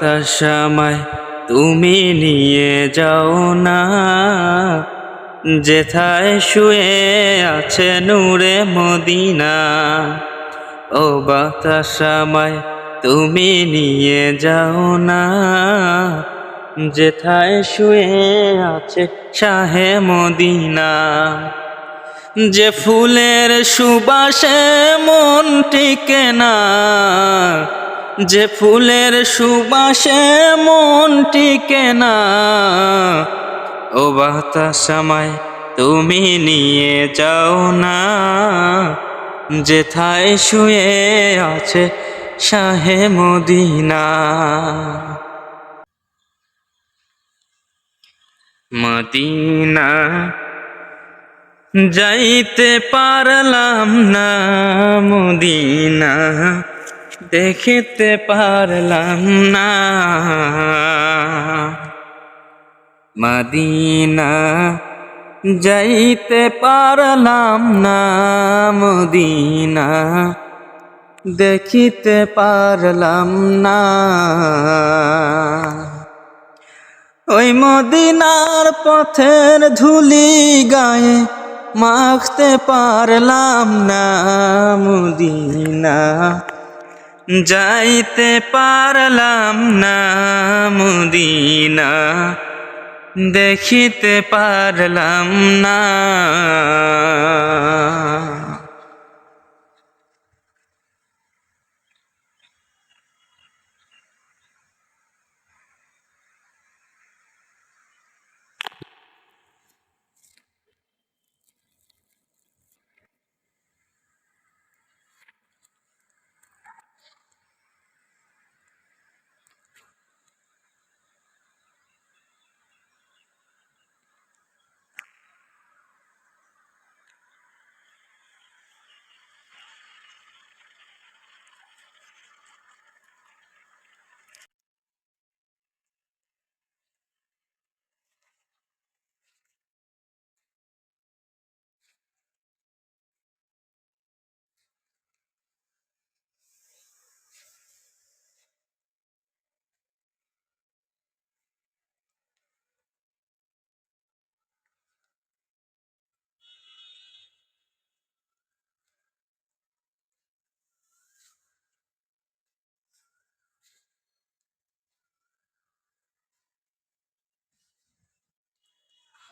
বাতাস তুমি নিয়ে যাও না। যেথায় শুয়ে আছে নূরে মদিনা, ও বাতাস তুমি নিয়ে যাও না। যেথায় শুয়ে আছে শাহে মদিনা, যে ফুলের সুবাসে মন টিকে না। যে ফুলের সুবাসে মন টিকে না। ও বাতাস আমায় তুমি নিয়ে যাও না। যে যেথায় শুয়ে আছে শাহে মদিনা। মদিনা, যাইতে পারলাম না মদিনা। দেখিতে পারলাম না। মদিনা যাইতে পারলাম না, মদিনা দেখিতে পারলাম না। ওই মদিনার পথের ধুলি গায়ে মাখতে পারলাম না, মদিনা। যাইতে পারলাম না মুদিনা দেখিতে পারলাম না।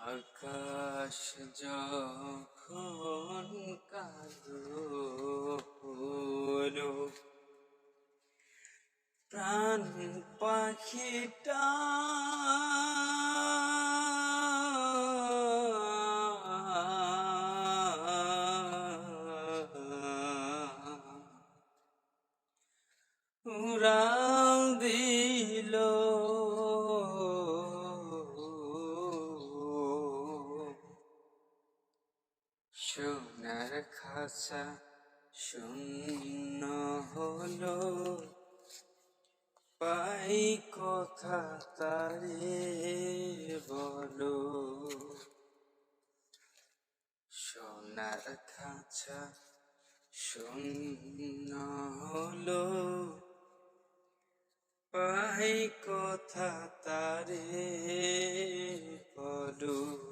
আকাশ যখন কালো প্রাণ পাখিটা খাসা শূন্য হলো। পাই কথা তারে বলো। সোনার খাঁচা শূন্য হলো। পাই কথা তারে বলো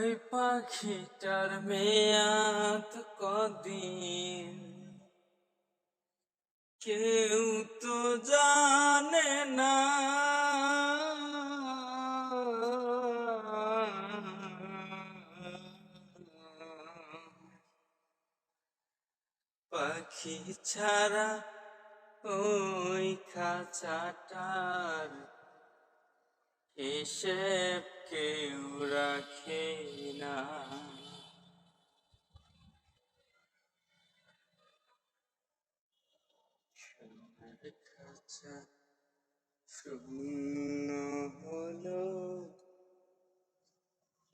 ওই পাখিটার মেয়াদ কদিন? কেউ তো জানে না। পাখি ছাড়া ওই খাঁচাটার হিসেব কেউ রাখে না। শূন্য হলো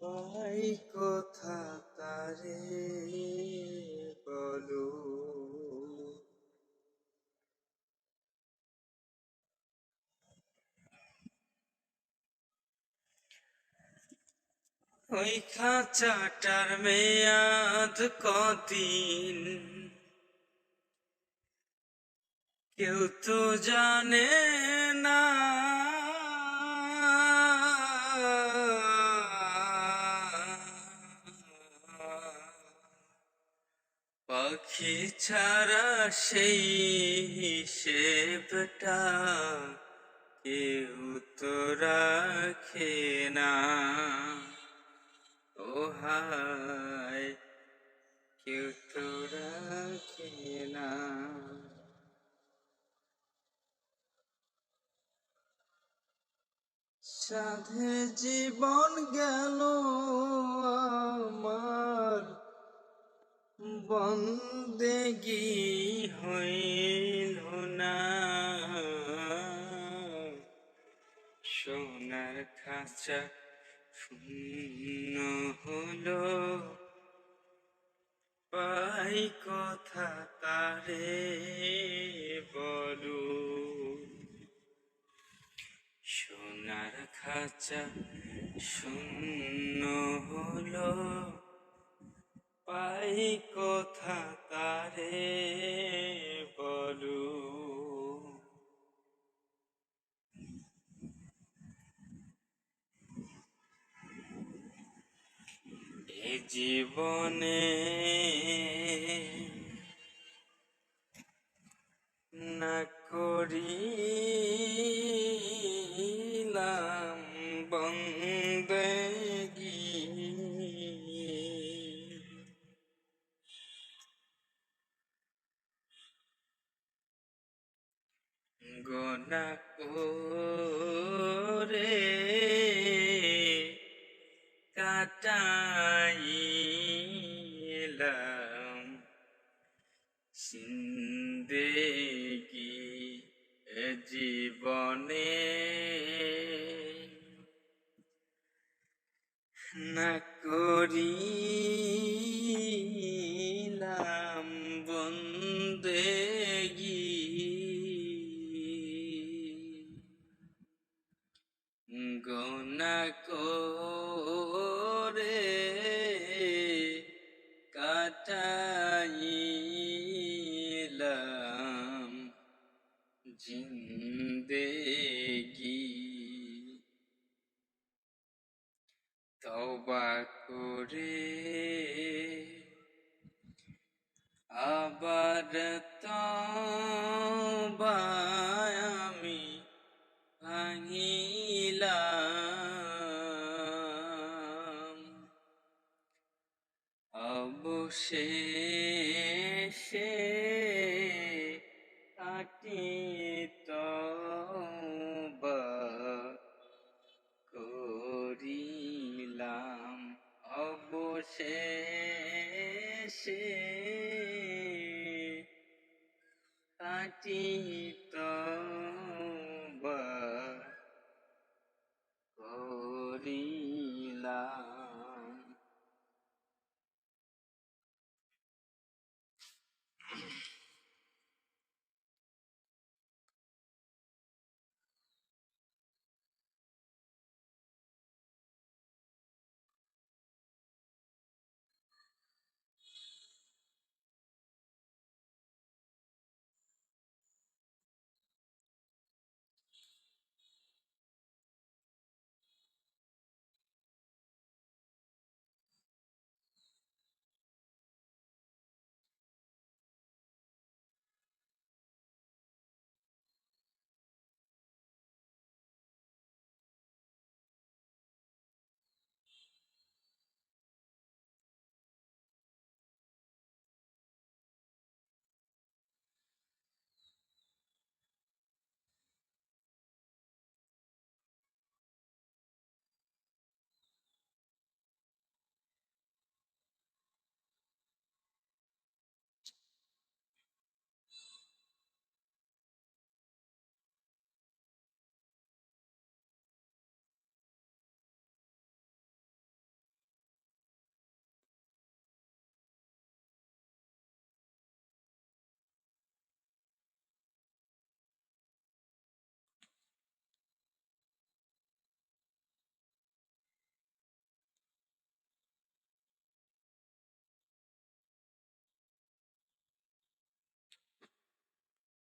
পাই কথা তারে। ওই খাঁচাটার মেয়াদ কদিন? কেউ তো জানে না। পাখি ছাড়া সেই হিসেবটা কেউ তো রাখে না। হায় কেউ তো রাখে না সাধে জীবন গেল আমার বন্দেগি হইল না। সোনার খাঁচা শূন্য হলো। পাই কথা তারে বলো। সোনার খাঁচা শূন্য হলো। পাই কথা তারে বলো এ জীবনে। না করিলাম বন্দেগি গোনা করে কাটাইলাম অবশেষে সে তবা করিলাম। অবশেষে